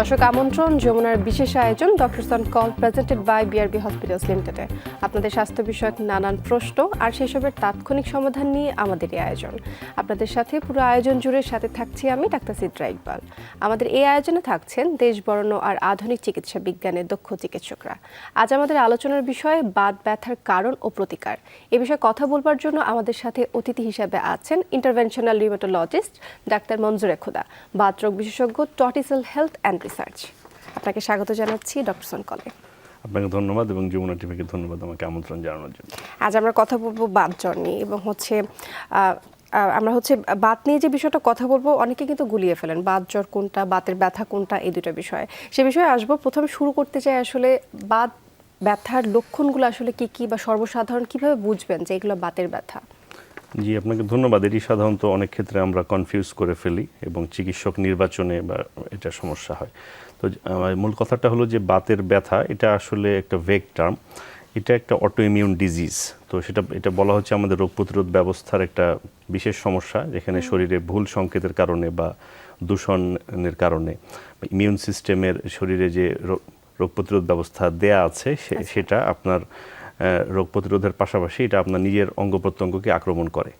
দর্শক আমন্ত্রণ, যমুনার বিশেষ আয়োজন ডক্টর সন call presented by BRB hospitals লিমিটেডে আপনাদের স্বাস্থ্য বিষয়ক নানান প্রশ্ন আর সেসবের তাৎক্ষণিক সমাধান নিয়ে আমাদের এই আয়োজন। আপনাদের সাথে পুরো আয়োজন জুড়ে সাথে থাকছি আমি ডাক্তার সিদ্রা ইকবাল। আমাদের এই আয়োজনে থাকছেন দেশ বরণ্য আর আধুনিক চিকিৎসা বিজ্ঞানের দক্ষ চিকিৎসকরা। আজ আমাদের আলোচনার বিষয় বাদ ব্যথার কারণ ও প্রতিকার। এ বিষয়ে কথা বলবার জন্য আমাদের সাথে অতিথি হিসাবে আছেন ইন্টারভেনশনাল রিউমাটোলজিস্ট ডাক্তার মঞ্জুরে খোদা। বাত রোগ বিশেষজ্ঞ টটিসেল হেলথ অ্যান্ড রিসার্চ আপনাকে স্বাগত জানাচ্ছি ডক্টর সনকলে আপনাকে ধন্যবাদ এবং যমুনা টিভিকে ধন্যবাদ আমাকে আমন্ত্রণ জানানোর জন্য। আজ আমরা কথা বলব বাত জ্বর নিয়ে এবং হচ্ছে আমরা হচ্ছে বাত নিয়ে যে বিষয়টা কথা বলব অনেকে কিন্তু গুলিয়ে ফেলেন। বাত জ্বর কোনটা বাতের ব্যথা কোনটা এই দুটো বিষয়। সে বিষয়ে আসব। প্রথমে শুরু করতে চাই আসলে বাত ব্যথার লক্ষণগুলো আসলে কি কি বা সর্বসাধারণ কীভাবে বুঝবেন যে এগুলো বাতের ব্যথা? জি আপনাকে ধন্যবাদ। এটি সাধারণত অনেক ক্ষেত্রে আমরা কনফিউজ করে ফেলি এবং চিকিৎসক নির্বাচনে বা এটা সমস্যা হয়। তো মূল কথাটা হলো যে বাতের ব্যথা এটা আসলে একটা ভেগ টার্ম এটা একটা অটো ইমিউন ডিজিজ তো সেটা এটা বলা হচ্ছে আমাদের রোগ প্রতিরোধ ব্যবস্থার একটা বিশেষ সমস্যা যেখানে শরীরে ভুল সংকেতের কারণে বা দূষণের কারণে ইমিউন সিস্টেমের শরীরে যে রোগ- রোগ প্রতিরোধ ব্যবস্থা দেয়া আছে সে- সেটা আপনার রোগ প্রতিরোধের পাশাপাশি এটা আপনার নিজের অঙ্গ প্রত্যঙ্গকে আক্রমণ করে।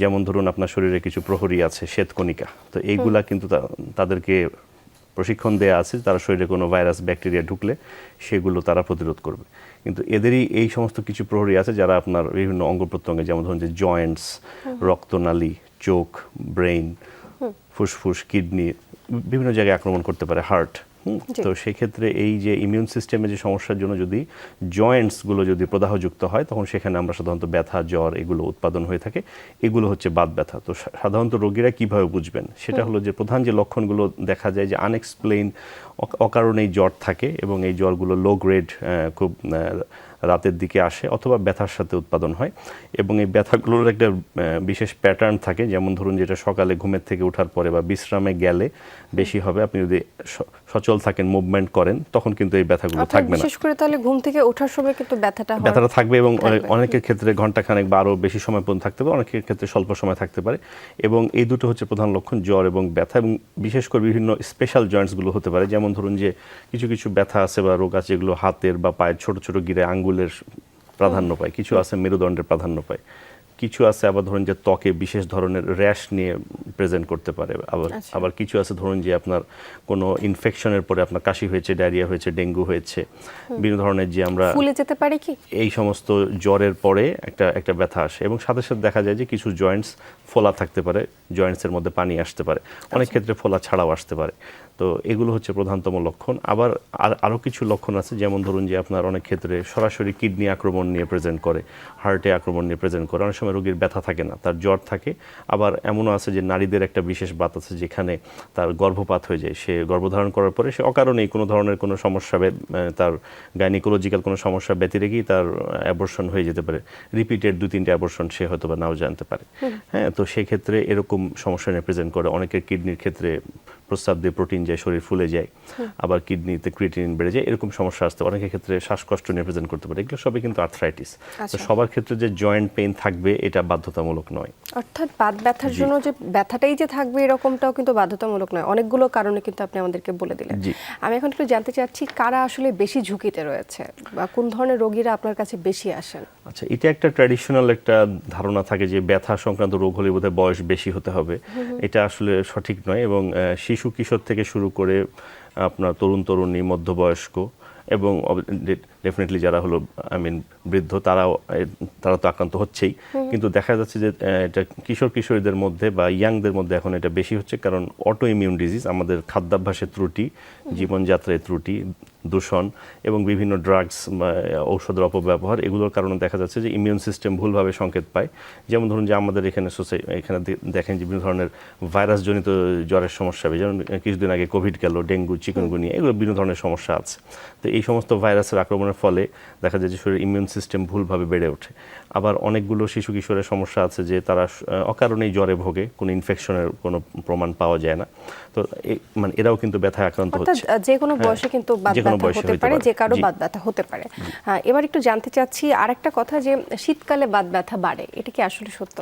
যেমন ধরুন আপনার শরীরে কিছু প্রহরী আছে শ্বেতকণিকা। তো এইগুলা কিন্তু তাদেরকে প্রশিক্ষণ দেয়া আছে তারা শরীরে কোনো ভাইরাস ব্যাকটেরিয়া ঢুকলে সেগুলো তারা প্রতিরোধ করবে। কিন্তু এদেরই এই সমস্ত কিছু প্রহরী আছে যারা আপনার বিভিন্ন অঙ্গ প্রত্যঙ্গে যেমন ধরুন যে জয়েন্টস রক্তনালী চোখ ব্রেইন ফুসফুস কিডনি বিভিন্ন জায়গায় আক্রমণ করতে পারে হার্ট। তো সেক্ষেত্রে এই যে ইমিউন সিস্টেমে যে সমস্যার জন্য যদি জয়েন্টসগুলো যদি প্রদাহযুক্ত হয় তখন সেখানে আমরা সাধারণত ব্যথা জ্বর এগুলো উৎপাদন হয়ে থাকে। এগুলো হচ্ছে বাত ব্যথা। তো সাধারণত রোগীরা কীভাবে বুঝবেন? সেটা হলো যে প্রধান যে লক্ষণগুলো দেখা যায় যে আনএক্সপ্লেইন অকারণেই জ্বর থাকে এবং এই জ্বরগুলো লো গ্রেড খুব রাতের দিকে আসে অথবা ব্যথার সাথে উৎপাদন হয় এবং এই ব্যথাগুলোর একটা বিশেষ প্যাটার্ন থাকে। যেমন ধরুন যেটা সকালে ঘুমের থেকে ওঠার পরে বা বিশ্রামে গেলে বেশি হবে। আপনি যদি সচল থাকেন মুভমেন্ট করেন তখন কিন্তু এই ব্যথাগুলো থাকবে না। বিশেষ করে তাহলে ঘুম থেকে ওঠার সময় কিন্তু ব্যথাটা ব্যথাটা থাকবে এবং অনেকের ক্ষেত্রে ঘন্টাখানেক বা আরও বেশি সময় পর্যন্ত থাকতে পারে অনেকের ক্ষেত্রে স্বল্প সময় থাকতে পারে। এবং এই দুটো হচ্ছে প্রধান লক্ষণ জ্বর এবং ব্যথা। এবং বিশেষ করে বিভিন্ন স্পেশাল জয়েন্টসগুলো হতে পারে। যেমন ধরুন যে কিছু কিছু ব্যথা আছে বা রোগ আছে যেগুলো হাতের বা পায়ের ছোট ছোট গিরে আঙ্গুলের প্রাধান্য পায় কিছু আছে মেরুদণ্ডের প্রাধান্য পায় কিছু আছে আবার ধরুন যে ত্বকে বিশেষ ধরনের র্যাশ নিয়ে প্রেজেন্ট করতে পারে আবার আচ্ছা। আবার কিছু আছে ধরুন যে আপনার কোনো ইনফেকশনের পরে আপনার কাশি হয়েছে ডায়রিয়া হয়েছে ডেঙ্গু হয়েছে বিভিন্ন ধরনের যে আমরা ফুলে যেতে পারে কি? এই সমস্ত জ্বরের পরে একটা একটা ব্যথা আসে এবং সাথে সাথে দেখা যায় যে কিছু জয়েন্টস ফোলা থাকতে পারে জয়েন্টসের মধ্যে পানি আসতে পারে অনেক ক্ষেত্রে ফোলা ছাড়াও আসতে পারে। তো এগুলো হচ্ছে প্রধানতম লক্ষণ। আবার আর আরও কিছু লক্ষণ আছে যেমন ধরুন যে আপনার অনেক ক্ষেত্রে সরাসরি কিডনি আক্রমণ নিয়ে প্রেজেন্ট করে হার্টে আক্রমণ নিয়ে প্রেজেন্ট করে। অনেক সময় রোগীর ব্যথা থাকে না তার জ্বর থাকে। আবার এমনও আছে যে নারীদের একটা বিশেষ বাত আছে যেখানে তার গর্ভপাত হয়ে যায়। সে গর্ভধারণ করার পরে সে অকারণেই কোনো ধরনের কোনো সমস্যা তার গাইনিকোলজিক্যাল কোনো সমস্যা ব্যতি রেখেই তার অ্যাবর্শন হয়ে যেতে পারে। রিপিটেড দু তিনটে অ্যাবর্শন সে হয়তো বা নাও জানতে পারে। হ্যাঁ তো সেক্ষেত্রে এরকম সমস্যা নিয়ে প্রেজেন্ট করে। অনেকের কিডনির ক্ষেত্রে প্রস্রাব দিয়ে প্রোটিন যায় শরীর ফুলে যায় আবার কিডনিতে ক্রিটিন বেড়ে যায় এরকম সমস্যা আসতে অনেকের ক্ষেত্রে শ্বাসকষ্ট নিয়ে প্রেজেন্ট করতে পারে। এগুলো সবই কিন্তু আর্থ্রাইটিস তো আচ্ছা। সবার ক্ষেত্রে যে জয়েন্ট পেইন থাকবে এটা বাধ্যতামূলক নয়। অর্থাৎ বাত ব্যথার জন্য যে ব্যথাটাই যে থাকবে এরকমটাও কিন্তু বাধ্যতামূলক নয়। অনেকগুলো কারণে কিন্তু আপনি আমাদেরকে বলে দিলেন। আমি এখন একটু জানতে চাচ্ছি কারা আসলে বেশি ঝুঁকিতে রয়েছে? বা কোন ধরনের রোগীরা আপনার কাছে বেশি আসেন? আচ্ছা এটা একটা ট্র্যাডিশনাল একটা ধারণা থাকে যে ব্যথা সংক্রান্ত রোগ হলে বোধহয় বয়স বেশি হতে হবে। এটা আসলে সঠিক নয় এবং আহ, শিশু কিশোর থেকে শুরু করে আপনার তরুণ তরুণী মধ্যবয়স্ক এবং ডেফিনেটলি যারা হলো আই মিন বৃদ্ধ তারাও তারা তো আক্রান্ত হচ্ছেই। কিন্তু দেখা যাচ্ছে যে এটা কিশোর কিশোরীদের মধ্যে বা ইয়াংদের মধ্যে এখন এটা বেশি হচ্ছে কারণ অটো ইমিউন ডিজিজ আমাদের খাদ্যাভ্যাসের ত্রুটি জীবনযাত্রায় ত্রুটি দূষণ এবং বিভিন্ন ড্রাগস ঔষধের অপব্যবহার এগুলোর কারণে দেখা যাচ্ছে যে ইমিউন সিস্টেম ভুলভাবে সংকেত পায়। যেমন ধরুন যে আমাদের এখানে সোসাই এখানে দেখেন যে বিভিন্ন ধরনের ভাইরাসজনিত জ্বরের সমস্যা হবে। যেমন কিছুদিন আগে কোভিড গেল ডেঙ্গু চিকনগুনিয়া এগুলো বিভিন্ন ধরনের সমস্যা আছে। তো এই সমস্ত ভাইরাসের আক্রমণের ফলে দেখা যায় যে শরীরের ইমিউন সিস্টেম ভুলভাবে বেড়ে ওঠে। আবার অনেকগুলো শিশু কিশোরের সমস্যা আছে যে তারা অকারণেই জ্বরে ভোগে কোনো ইনফেকশনের কোনো প্রমাণ পাওয়া যায় না। তো মানে এরাও কিন্তু ব্যথায় আক্রান্ত হচ্ছে। যে কোনো হ্যাঁ, বয়সে কিন্তু যে হতে পারে। যে কারও বাদ বাত ব্যথা হতে পারে। হ্যাঁ, এবার একটু জানতে চাচ্ছি আরেকটা কথা যে শীতকালে বাদ ব্যথা বাড়ে এটা কি আসলে সত্য?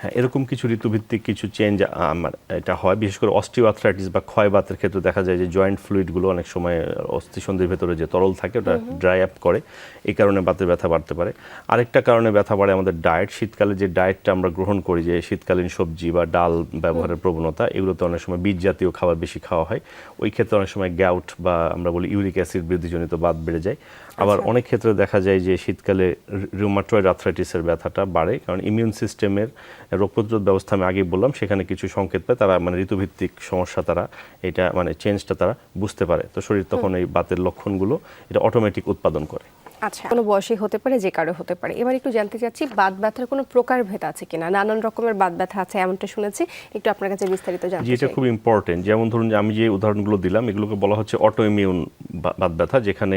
হ্যাঁ এরকম কিছু ঋতুভিত্তিক কিছু চেঞ্জ আমার এটা হয়। বিশেষ করে অস্টিওআর্থ্রাইটিস বা ক্ষয়বাতের ক্ষেত্রে দেখা যায় যে জয়েন্ট ফ্লুইডগুলো অনেক সময় অস্থিসন্ধির ভেতরে যে তরল থাকে ওটা ড্রাই আপ করে। এই কারণে বাতের ব্যথা বাড়তে পারে। আরেকটা কারণে ব্যথা বাড়ে আমাদের ডায়েট শীতকালে যে ডায়েটটা আমরা গ্রহণ করি যে শীতকালীন সবজি বা ডাল ব্যবহারের প্রবণতা এগুলোতে অনেক সময় বীজ জাতীয় খাবার বেশি খাওয়া হয়। ওই ক্ষেত্রে অনেক সময় গ্যাউট বা আমরা বলি ইউরিক অ্যাসিড বৃদ্ধিজনিত বাত বেড়ে যায়। আবার অনেক ক্ষেত্রে দেখা যায় যে শীতকালে রিউমাটয়েড আর্থ্রাইটিসের ব্যথাটা বাড়ে। কারণ ইমিউন সিস্টেমের রোগ প্রতিরোধ ব্যবস্থা আমি আগেই বললাম সেখানে কিছু সংকেত পায় তারা মানে ঋতুভিত্তিক সমস্যা তারা এটা মানে চেঞ্জটা তারা বুঝতে পারে। তো শরীর তখন এই বাতের লক্ষণগুলো এটা অটোমেটিক উৎপাদন করে। আচ্ছা কোনো বয়সী হতে পারে যে কারও হতে পারে। এবার একটু জানতে চাচ্ছি বাত ব্যথার কোনো প্রকারভেদ আছে কিনা? নানান রকমের বাত ব্যথা আছে এমনটা শুনেছি। একটু আপনার কাছে বিস্তারিত জানতে এটা খুব ইম্পর্টেন্ট যেমন ধরুন যে আমি যে উদাহরণগুলো দিলাম এগুলোকে বলা হচ্ছে অটো ইমিউন বাত ব্যথা যেখানে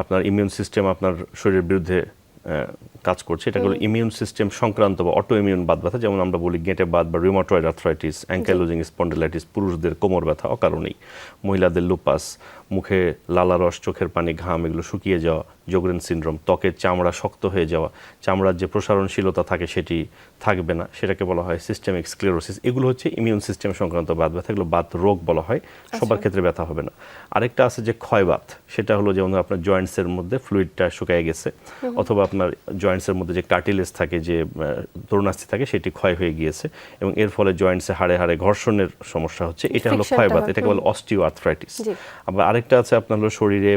আপনার ইমিউন সিস্টেম আপনার শরীরের বিরুদ্ধে কাজ করছে। এটা হলো ইমিউন সিস্টেম সংক্রান্ত বা অটো ইমিউন বাদ ব্যথা যেমন আমরা বলি গেঁটে বাদ বা রিউমাটয়েড আর্থ্রাইটিস অ্যাঙ্কাইলোজিং স্পন্ডেলাইটিস পুরুষদের কোমর ব্যথা অকারণেই মহিলাদের লুপাস মুখে লালারস চোখের পানি ঘাম এগুলো শুকিয়ে যাওয়া যোগরেন সিনড্রোম ত্বকের চামড়া শক্ত হয়ে যাওয়া চামড়ার যে প্রসারণশীলতা থাকে সেটি থাকবে না। সেটাকে বলা হয় সিস্টেমিক স্ক্লেরোসিস এগুলো হচ্ছে ইমিউন সিস্টেম সংক্রান্ত বাত ব্যথা। এগুলো বাত রোগ বলা হয়। সবার ক্ষেত্রে ব্যথা হবে না। আরেকটা আছে যে ক্ষয়বাত সেটা হলো যেমন আপনার জয়েন্টসের মধ্যে ফ্লুইডটা শুকিয়ে গেছে অথবা আপনার জয়েন্টসের মধ্যে যে কার্টিলেজ থাকে যে তরুণাস্থি থাকে সেটি ক্ষয় হয়ে গিয়েছে এবং এর ফলে জয়েন্টসে হাড়ে হাড়ে ঘর্ষণের সমস্যা হচ্ছে। এটা হলো ক্ষয়বাত এটাকে বলে অস্টিও আর্থ্রাইটিস। আবার আরেকটা আছে আপনার হলো শরীরে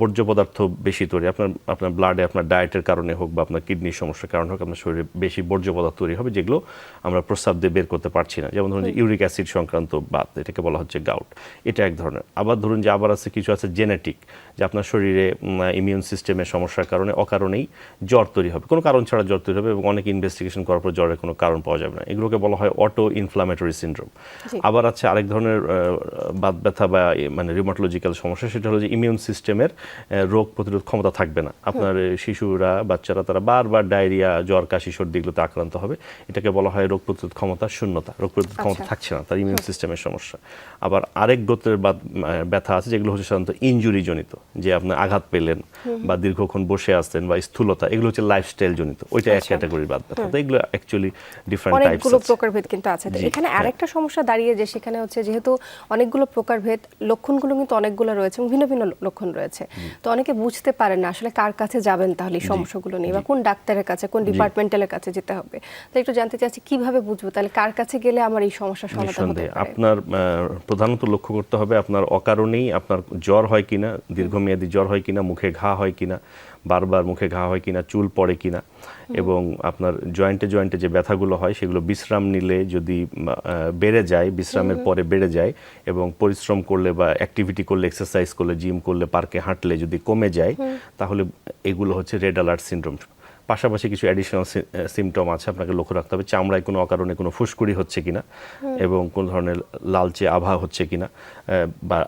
বর্জ্য পদার্থ বেশি তৈরি। আপনার আপনার ব্লাডে আপনার ডায়েটের কারণে হোক বা আপনার কিডনির সমস্যার কারণে হোক আপনার শরীরে বেশি বর্জ্য পদার্থ তৈরি হবে যেগুলো আমরা প্রস্রাব দিয়ে বের করতে পারছি না। যেমন ধরুন যে ইউরিক অ্যাসিড সংক্রান্ত বাত এটাকে বলা হচ্ছে গাউট এটা এক ধরনের। আবার ধরুন যে আবার আছে কিছু আছে জেনেটিক যে আপনার শরীরে ইমিউন সিস্টেমের সমস্যার কারণে অকারণেই জ্বর তৈরি হবে। কোনো কারণ ছাড়া জ্বর তৈরি হবে এবং অনেক ইনভেস্টিগেশন করার পর জ্বরের কোনো কারণ পাওয়া যাবে না। এগুলোকে বলা হয় অটো ইনফ্লামেটরি সিনড্রোম। আবার আছে আরেক ধরনের বাত ব্যথা বা মানে রিউমাটোলজিক্যাল সমস্যা সেটা হলো যে ইমিউন সিস্টেমের রোগ প্রতিরোধ ক্ষমতা থাকবে না। আপনার শিশুরা বাচ্চারা তারা বারবার ডায়রিয়া জ্বর কাশি সর্দি এগুলোতে আক্রান্ত হবে। এটাকে বলা হয় রোগ প্রতিরোধ ক্ষমতা শূন্যতা। রোগ প্রতিরোধ ক্ষমতা আচ্ছা। থাকছে না তার ইমিউন সিস্টেমের সমস্যা। আবার আরেক গোত্রের ব্যথা আছে যেগুলো হচ্ছে সাধারণত ইনজুরি জনিত যে আপনি আঘাত পেলেন বা দীর্ঘক্ষণ বসে আসতেন বা স্থূলতা এগুলো হচ্ছে লাইফস্টাইল জনিত ওইটা এক আচ্ছা। ক্যাটাগরির বাত ব্যথা। তো এগুলো অ্যাকচুয়ালি ডিফারেন্ট টাইপস অনেকগুলো প্রকারভেদ কিন্তু আছে। এখানে হ্যাঁ। আরেকটা সমস্যা দাঁড়িয়ে যে সেখানে হচ্ছে যেহেতু অনেকগুলো প্রকারভেদ লক্ষণগুলো কিন্তু অনেকগুলো রয়েছে এবং ভিন্ন ভিন্ন লক্ষণ রয়েছে। তো অনেকে বুঝতে পারেন না আসলে কার কাছে যাবেন তাহলে এই সমস্যাগুলো নিয়ে বা কোন ডাক্তারের কাছে কোন ডিপার্টমেন্টালের কাছে যেতে হবে। তো একটু জানতে চাচ্ছি কীভাবে বুঝব তাহলে কার কাছে গেলে আমার এই সমস্যা সমাধান পারে? আপনার প্রধানত লক্ষ্য করতে হবে আপনার অকারণেই আপনার জ্বর হয় কিনা দীর্ঘমেয়াদী জ্বর হয় কিনা মুখে ঘা হয় কিনা বারবার মুখে ঘা হয় কিনা চুল পড়ে কিনা এবং আপনার জয়েন্টে জয়েন্টে যে ব্যথাগুলো হয় সেগুলো বিশ্রাম নিলে যদি বেড়ে যায় বিশ্রামের পরে বেড়ে যায় এবং পরিশ্রম করলে বা অ্যাক্টিভিটি করলে এক্সারসাইজ করলে জিম করলে পার্কে হাঁটলে যদি কমে যায় তাহলে এগুলো হচ্ছে রেড অ্যালার্ট সিনড্রোম পাশাপাশি কিছু অ্যাডিশনাল সিমটম আছে আপনাকে লক্ষ্য রাখতে হবে। চামড়ায় কোনো অকারণে কোনো ফুসকুড়ি হচ্ছে কিনা এবং কোন ধরনের লালচে আভা হচ্ছে কিনা বা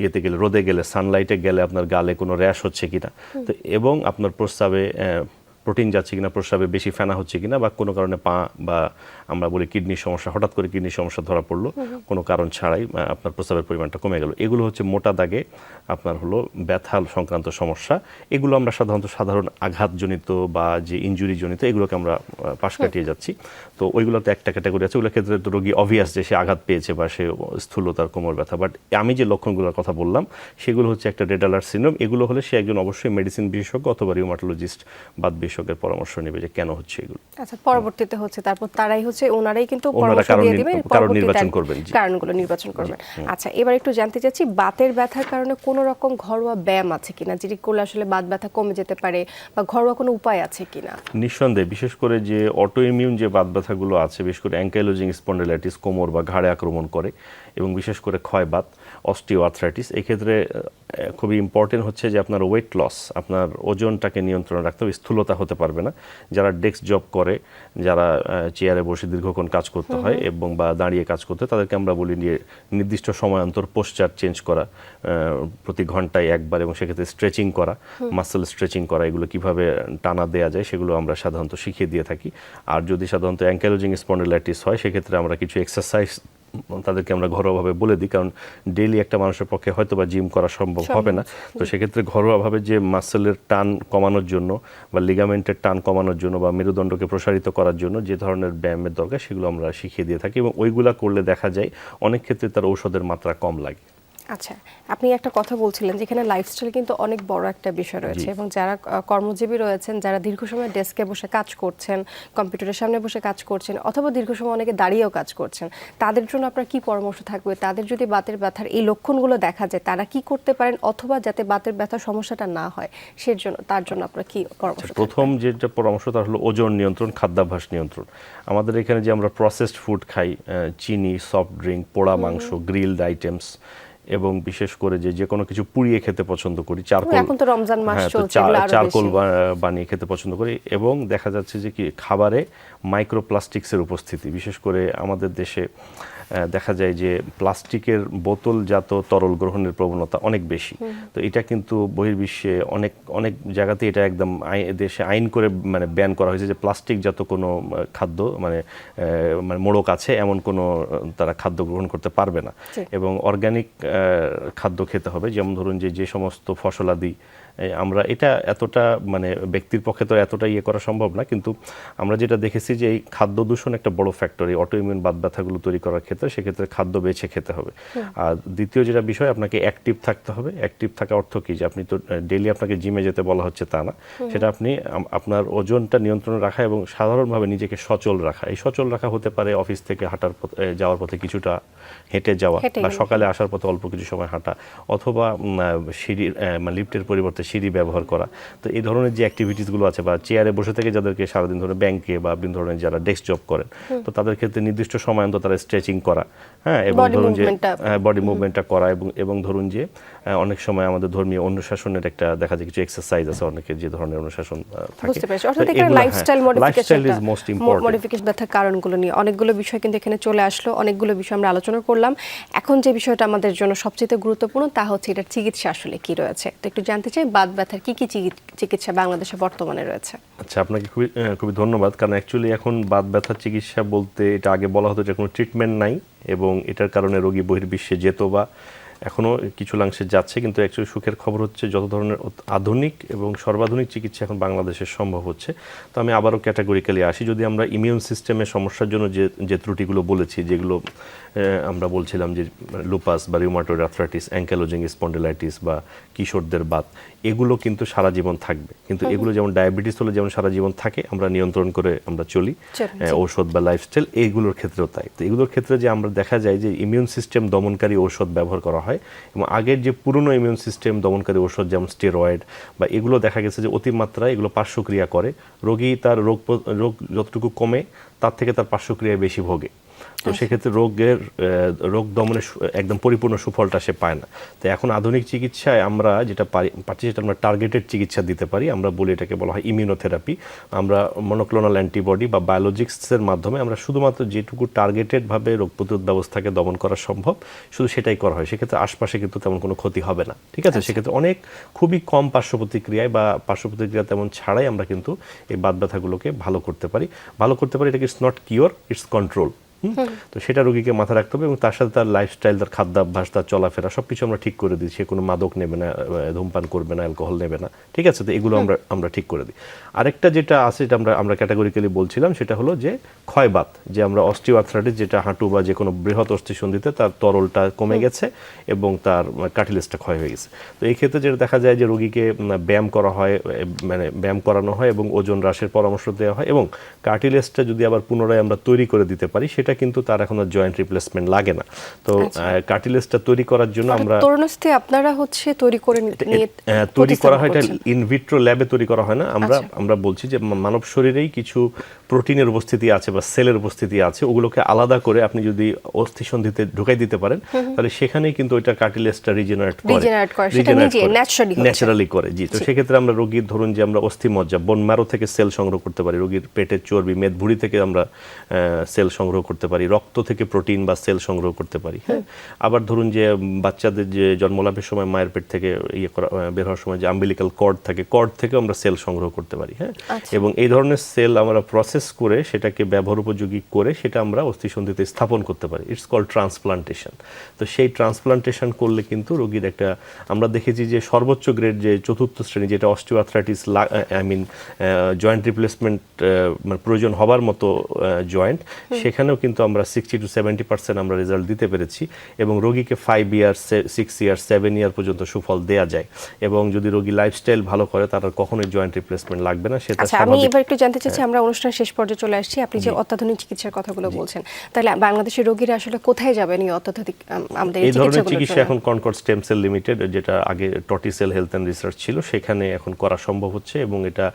ইয়েতে গেলে রোদে গেলে সানলাইটে গেলে আপনার গালে কোনো র্যাশ হচ্ছে কিনা। তো এবং আপনার প্রস্রাবে আহ, প্রোটিন যাচ্ছে কিনা প্রস্রাবে বেশি ফেনা হচ্ছে কিনা বা কোনো কারণে পা বা আমরা বলি কিডনির সমস্যা হঠাৎ করে কিডনির সমস্যা ধরা পড়ল কোনো কারণ ছাড়াই আপনার প্রস্রাবের পরিমাণটা কমে গেল। এগুলো হচ্ছে মোটা দাগে আপনার হলো ব্যথা সংক্রান্ত সমস্যা। এগুলো আমরা সাধারণত সাধারণ আঘাতজনিত বা যে ইনজুরি জনিত এগুলোকে আমরা পাশ কাটিয়ে যাচ্ছি। তো ওইগুলোতে একটা ক্যাটাগরি আছে ওগুলোর ক্ষেত্রে তো রোগী অবভিয়াস যে সে আঘাত পেয়েছে বা সে স্থূলতার কোমর ব্যথা। বাট আমি যে লক্ষণগুলোর কথা বললাম সেগুলো হচ্ছে একটা রেড অ্যালার্ট সিনড্রোম এগুলো হলে সে একজন অবশ্যই মেডিসিন বিশেষজ্ঞ অথবা রিউমাটোলজিস্ট বাদ বিশেষজ্ঞের পরামর্শ নেবে যে কেন হচ্ছে এগুলো? আচ্ছা পরবর্তীতে হচ্ছে তারপর তারাই হচ্ছে ওনারাই কিন্তু পরামর্শ দিয়ে দিবেন কারণ নির্বাচন করবেন। কারণগুলো নির্বাচন করবেন। আচ্ছা এবার একটু জানতে চাচ্ছি বাতের ব্যথার কারণে কোনো রকম ঘরোয়া ব্যায়াম আছে কিনা যেটি করলে আসলে বাত ব্যথা কমে যেতে পারে বা ঘরোয়া কোনো উপায় আছে কিনা? নিঃসন্দেহে বিশেষ করে যে অটো ইমিউন যে বাত ব্যথাগুলো আছে বিশেষ করে অ্যাঙ্কাইলোজিং স্পন্ডিলাইটিস কোমর বা ঘাড়ে আক্রমণ করে এবং বিশেষ করে ক্ষয়বাত অস্টিও আর্থ্রাইটিস এক্ষেত্রে খুবই ইম্পর্টেন্ট হচ্ছে যে আপনার ওয়েট লস আপনার ওজনটাকে নিয়ন্ত্রণে রাখতে হবে স্থূলতা হতে পারবে না। যারা ডেস্ক জব করে যারা চেয়ারে বসে দীর্ঘক্ষণ কাজ করতে হয় এবং বা দাঁড়িয়ে কাজ করতে হয়, তাদেরকে আমরা বলি যে নির্দিষ্ট সময় অন্তর পোস্টার চেঞ্জ করা প্রতি ঘন্টায় একবার এবং সেক্ষেত্রে স্ট্রেচিং করা মাসেল স্ট্রেচিং করা এগুলো কীভাবে টানা দেওয়া যায় সেগুলো আমরা সাধারণত শিখিয়ে দিয়ে থাকি। আর যদি সাধারণত অ্যাঙ্কাইলোজিং স্পন্ডিলাইটিস হয় সেক্ষেত্রে আমরা কিছু এক্সারসাইজ তাদেরকে আমরা ঘরোয়াভাবে বলে দিই কারণ ডেইলি একটা মানুষের পক্ষে হয়তো বা জিম করা সম্ভব হবে না। তো সেক্ষেত্রে ঘরোয়াভাবে যে মাসেলের টান কমানোর জন্য বা লিগামেন্টের টান কমানোর জন্য বা মেরুদণ্ডকে প্রসারিত করার জন্য যে ধরনের ব্যায়ামের দরকার সেগুলো আমরা শিখিয়ে দিয়ে থাকি এবং ওইগুলা করলে দেখা যায় অনেক ক্ষেত্রে তার ঔষধের মাত্রা কম লাগে। আচ্ছা আপনি একটা কথা বলছিলেন যেখানে লাইফস্টাইল কিন্তু অনেক বড় একটা বিষয় রয়েছে এবং যারা কর্মজীবী রয়েছেন যারা দীর্ঘ সময় ডেস্কে বসে কাজ করছেন কম্পিউটারের সামনে বসে কাজ করছেন অথবা দীর্ঘ সময় অনেকে দাঁড়িয়েও কাজ করছেন তাদের জন্য আপনার কি পরামর্শ থাকবে? তাদের যদি বাতের ব্যথার এই লক্ষণগুলো দেখা যায় তারা কি করতে পারেন অথবা যাতে বাতের ব্যথার সমস্যাটা না হয় সেজন্য তার জন্য আপনার কি পরামর্শ প্রথম যেটা পরামর্শ তা হলো ওজন নিয়ন্ত্রণ খাদ্যাভ্যাস নিয়ন্ত্রণ। আমাদের এখানে যে আমরা প্রসেসড ফুড খাই চিনি সফট ড্রিঙ্ক পোড়া মাংস গ্রিলড আইটেমস এবং বিশেষ করে যে যে কোনো কিছু পুড়িয়ে খেতে পছন্দ করি চারকোল এখন তো রমজান মাস হ্যাঁ, চলছে, চারকোল বানিয়ে খেতে পছন্দ করি এবং দেখা যাচ্ছে যে কি খাবারে মাইক্রোপ্লাস্টিক্সের উপস্থিতি বিশেষ করে আমাদের দেশে দেখা যায় যে প্লাস্টিকের বোতলজাত তরল গ্রহণের প্রবণতা অনেক বেশি। তো এটা কিন্তু বহির্বিশ্বে অনেক অনেক জায়গাতে এটা একদম দেশে আইন করে মানে ব্যান করা হয়েছে যে প্লাস্টিক প্লাস্টিকজাত কোনো খাদ্য মানে মানে মোড়ক আছে এমন কোনো তারা খাদ্য গ্রহণ করতে পারবে না। এবং অর্গানিক খাদ্য খেতে হবে। যেমন ধরুন যে যে সমস্ত ফসলাদি আমরা এটা এতটা মানে ব্যক্তির পক্ষে তো এতটা ইয়ে করা সম্ভব না কিন্তু আমরা যেটা দেখেছি যে এই খাদ্য দূষণ একটা বড় ফ্যাক্টর এই অটোইমিউন বাদ ব্যথাগুলো তৈরি করার ক্ষেত্রে সেক্ষেত্রে খাদ্য বেছে খেতে হবে। আর দ্বিতীয় যেটা বিষয় আপনাকে অ্যাক্টিভ থাকতে হবে। অ্যাক্টিভ থাকা অর্থ কি? যে আপনি তো ডেইলি আপনাকে জিমে যেতে বলা হচ্ছে তা না। সেটা আপনি আপনার ওজনটা নিয়ন্ত্রণে রাখা এবং সাধারণভাবে নিজেকে সচল রাখা। এই সচল রাখা হতে পারে অফিস থেকে হাঁটার পথ যাওয়ার পথে কিছুটা হেঁটে যাওয়া বা সকালে আসার পথে অল্প কিছু সময় হাঁটা অথবা সিঁড়ির মানে লিফটের পরিবর্তে সিঁড়ি ব্যবহার করা তো এই ধরনের যে অ্যাক্টিভিটিসগুলো আছে বা চেয়ারে বসে থেকে যাদেরকে সারাদিন ধরে ব্যাংকে বা বিভিন্ন ধরনের যারা ডেস্ক জব করেন তো তাদের ক্ষেত্রে নির্দিষ্ট সময় অন্তত তারা স্ট্রেচিং করা হ্যাঁ এবং ধরুন যে। বডি মুভমেন্টটা করা এবং এবং ধরুন যে অনেক সময় আমাদের ধর্মীয় অনুশাসনের একটা দেখা যায় কিছু এক্সারসাইজ আছে অনেকের যে ধরনের অনুশাসন থাকে। বুঝতে পেরেছি। অর্থাৎ এখানে এগুলো, হ্যাঁ, লাইফস্টাইল মডিফিকেশন ব্যথার কারণগুলো নিয়ে অনেকগুলো বিষয় কিন্তু এখানে চলে আসলো অনেকগুলো বিষয় আমরা আলোচনা করলাম। এখন যে বিষয়টা আমাদের জন্য সবচেয়ে গুরুত্বপূর্ণ তা হচ্ছে এটার চিকিৎসা আসলে কি রয়েছে। তো একটু জানতে চাই বাত ব্যথার কি কি চিকি- চিকিৎসা বাংলাদেশে বর্তমানে রয়েছে? আচ্ছা আপনাকে খুবই খুবই ধন্যবাদ। কারণ অ্যাকচুয়ালি এখন বাত ব্যথার চিকিৎসা বলতে এটা আগে বলা হতো যে কোনো ট্রিটমেন্ট নাই এবং এটার কারণে রোগী বহির্বিশ্বে যেত বা এখনও কিছু লাংশে যাচ্ছে কিন্তু অ্যাকচুয়ালি সুখের খবর হচ্ছে যত ধরনের আধুনিক এবং সর্বাধুনিক চিকিৎসা এখন বাংলাদেশে সম্ভব হচ্ছে। তো আমি আবারও ক্যাটাগরিক্যালি আসি যদি আমরা ইমিউন সিস্টেমের সমস্যার জন্য যে যে ত্রুটিগুলো বলেছি যেগুলো আমরা বলছিলাম যে লুপাস বা রিউমাটয়েড আর্থ্রাইটিস অ্যাঙ্কেলোজিং স্পন্ডিলাইটিস বা কিশোরদের বাত এগুলো কিন্তু সারা জীবন থাকবে। কিন্তু এগুলো যেমন ডায়াবেটিস হলে যেমন সারা জীবন থাকে আমরা নিয়ন্ত্রণ করে আমরা চলি। চলি, ঔষধ বা লাইফস্টাইল এইগুলোর ক্ষেত্রেও তাই। তো এগুলোর ক্ষেত্রে যে আমরা দেখা যায় যে ইমিউন সিস্টেম দমনকারী ঔষধ ব্যবহার করা হয়। এবং আগের যে পুরনো ইমিউন সিস্টেম দমনকারী ওষুধ যেমন স্টেরয়েড বা এগুলো দেখা গেছে যে অতিমাত্রায় এগুলো পার্শ্বক্রিয়া করে, রোগী তার রোগ রোগ যতটুকু কমে, তার থেকে তার পার্শ্বক্রিয়া বেশি ভোগে। তো সেক্ষেত্রে রোগের রোগ দমনের সু- একদম পরিপূর্ণ সুফলটা সে পায় না। তো এখন আধুনিক চিকিৎসায় আমরা যেটা পারি পাচ্ছি সেটা আমরা টার্গেটেড চিকিৎসা দিতে পারি। আমরা বলি এটাকে বলা হয় ইমিউনোথেরাপি আমরা মনোক্লোনাল অ্যান্টিবডি বা বায়োলজিক্সের মাধ্যমে আমরা শুধুমাত্র যেটুকু টার্গেটেডভাবে রোগ প্রতিরোধ ব্যবস্থাকে দমন করা সম্ভব শুধু সেটাই করা হয়। সেক্ষেত্রে আশপাশে কিন্তু তেমন কোনো ক্ষতি হবে না। ঠিক আছে? সেক্ষেত্রে অনেক খুবই কম পার্শ্ব প্রতিক্রিয়ায় বা পার্শ্ব প্রতিক্রিয়া তেমন ছাড়াই আমরা কিন্তু এই বাদ ব্যথাগুলোকে ভালো করতে পারি। ভালো করতে পারি এটাকে it's not cure it's control তো সেটা রোগীকে মাথা রাখতে হবে এবং তার সাথে তার লাইফস্টাইল তার খাদ্যাভ্যাস তার চলাফেরা সব কিছু আমরা ঠিক করে দিই। সে কোনো মাদক নেবে না ধূমপান করবে না অ্যালকোহল নেবে না। ঠিক আছে? তো এগুলো আমরা আমরা ঠিক করে দিই। আরেকটা যেটা আছে যেটা আমরা আমরা ক্যাটাগরিক্যালি বলছিলাম সেটা হলো যে ক্ষয়বাত যে আমরা অস্টিও আর্থ্রাইটিস যেটা হাঁটু বা যে কোনো বৃহৎ অস্থিসন্ধিতে তার তরলটা কমে গেছে এবং তার কাটিলেসটা ক্ষয় হয়ে গেছে। তো এই ক্ষেত্রে যেটা দেখা যায় যে রোগীকে ব্যায়াম করা হয় মানে ব্যায়াম করানো হয় এবং ওজন হ্রাসের পরামর্শ দেওয়া হয় এবং কার্টিলেসটা যদি আবার পুনরায় আমরা তৈরি করে দিতে পারি সেটা কিন্তু তার এখন আর জয়েন্ট রিপ্লেসমেন্ট লাগে না। তো কার্টিলেজটা তৈরি করার জন্য আমরা তরুণস্থে আপনারা হচ্ছে তৈরি করে নিয়ে তৈরি করা হয় এটা ইনভিট্রো ল্যাবে তৈরি করা হয় না। আমরা আচ্ছা। আমরা বলছি যে মানব শরীরেই কিছু প্রোটিনের উপস্থিতি আছে বা সেলের উপস্থিতি আছে ওগুলোকে আলাদা করে আপনি যদি অস্থিসন্ধিতে ঢুকাই দিতে পারেন তাহলে সেখানেই কিন্তু ওইটা কার্টিলেজটা রিজেনারেট করে। ন্যাচারালি করে জি। তো সেক্ষেত্রে আমরা রোগীর ধরুন যে আমরা অস্থি মজ্জা বোন ম্যারো থেকে সেল সংগ্রহ করতে পারি রোগীর পেটের চর্বি মেদভুড়ি থেকে আমরা সেল সংগ্রহ করতে পারি রক্ত থেকে প্রোটিন বা সেল সংগ্রহ করতে পারি হ্যাঁ? আবার ধরুন যে বাচ্চাদের যে জন্মলাভের সময় মায়ের পেট থেকে ইয়ে করা বের হওয়ার সময় যে আম্বিলিকাল কর্ড থাকে কর্ড থেকে আমরা সেল সংগ্রহ করতে পারি হ্যাঁ? এবং এই ধরনের সেল আমরা প্রসেস প্রসেস করে সেটাকে ব্যবহার উপযোগী করে সেটা আমরা অস্থিসন্ধিতে স্থাপন করতে পারি। ইটস কল ট্রান্সপ্লান্টেশন তো সেই ট্রান্সপ্লান্টেশন করলে কিন্তু রোগীর একটা আমরা দেখেছি যে সর্বোচ্চ গ্রেড যে চতুর্থ শ্রেণি যেটা osteoarthritis I mean joint replacement মানে প্রয়োজন হবার মতো জয়েন্ট সেখানেও কিন্তু আমরা সিক্সটি টু সেভেন্টি পার্সেন্ট আমরা রেজাল্ট দিতে পেরেছি এবং রোগীকে five year six year seven year পর্যন্ত সুফল দেওয়া যায়। এবং যদি রোগী লাইফস্টাইল ভালো করে তার কখনোই জয়েন্ট রিপ্লেসমেন্ট লাগবে না। সেটা আচ্ছা আমি এবার একটু জানতে চাচ্ছি আমরা অনুষ্ঠান শেষ পর্যায়ে চলে আসছি। আপনি যে অত্যাধুনিক চিকিৎসার কথাগুলো বলছেন তাহলে বাংলাদেশের রোগীরা আসলে কোথায় যাবেন এই অত্যাধুনিক আমাদের এই ধরনের চিকিৎসা এখন কনকর্ড স্টেম সেল লিমিটেড যেটা আগে টটিসেল হেলথ এন্ড রিসার্চ ছিল সেখানে এখন করা সম্ভব হচ্ছে এবং এটা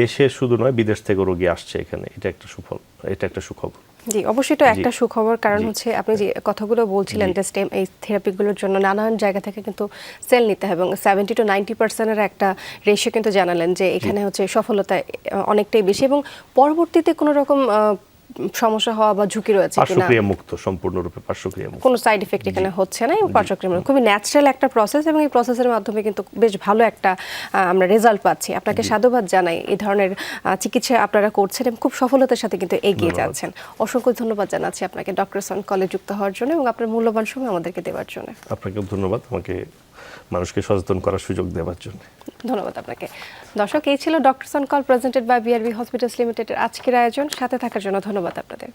দেশে শুধু নয় বিদেশ থেকে রোগী আসছে এখানে। এটা একটা সুফল। এটা একটা সুখবর। জি অবশ্যই তো। একটা সুখবর কারণ হচ্ছে আপনি যে কথাগুলো বলছিলেন যে স্টেম এই থেরাপিগুলোর জন্য নানান জায়গা থেকে কিন্তু সেল নিতে হয় এবং সেভেন্টি টু নাইনটি পার্সেন্টের একটা রেশিও কিন্তু জানালেন যে এখানে হচ্ছে সফলতা অনেকটাই বেশি এবং পরবর্তীতে কোনো রকম সমস্যা হওয়া বা ঝুঁকি রয়েছে কিনা। পার্শ্বক্রিয়া মুক্ত সম্পূর্ণরূপে পার্শ্বক্রিয়া মুক্ত। কোনো সাইড ইফেক্ট এখানে হচ্ছে না এবং পার্শ্বক্রিয়া খুবই ন্যাচারাল একটা প্রসেস এবং এই প্রসেসের মাধ্যমে কিন্তু বেশ ভালো একটা আমরা রেজাল্ট পাচ্ছি। আপনাকে সাধুবাদ জানাই। এই ধরনের চিকিৎসা আপনারা করছেন এবং খুব সফলতার সাথে কিন্তু এগিয়ে যাচ্ছেন। অসংখ্য ধন্যবাদ জানাচ্ছি আপনাকে ডক্টর সন কলে যুক্ত হওয়ার জন্য এবং আপনার মূল্যবান সময় আমাদেরকে দেওয়ার জন্য। আপনাকেও ধন্যবাদ। আমাকে মানুষকে সচেতন করার সুযোগ দেওয়ার জন্য। ধন্যবাদ আপনাকে। দর্শক, এই ছিল ডক্টর সনকল প্রেজেন্টেড বাই বিআরবি হসপিটালস লিমিটেডের আজকের আয়োজন। সাথে থাকার জন্য ধন্যবাদ আপনাদের।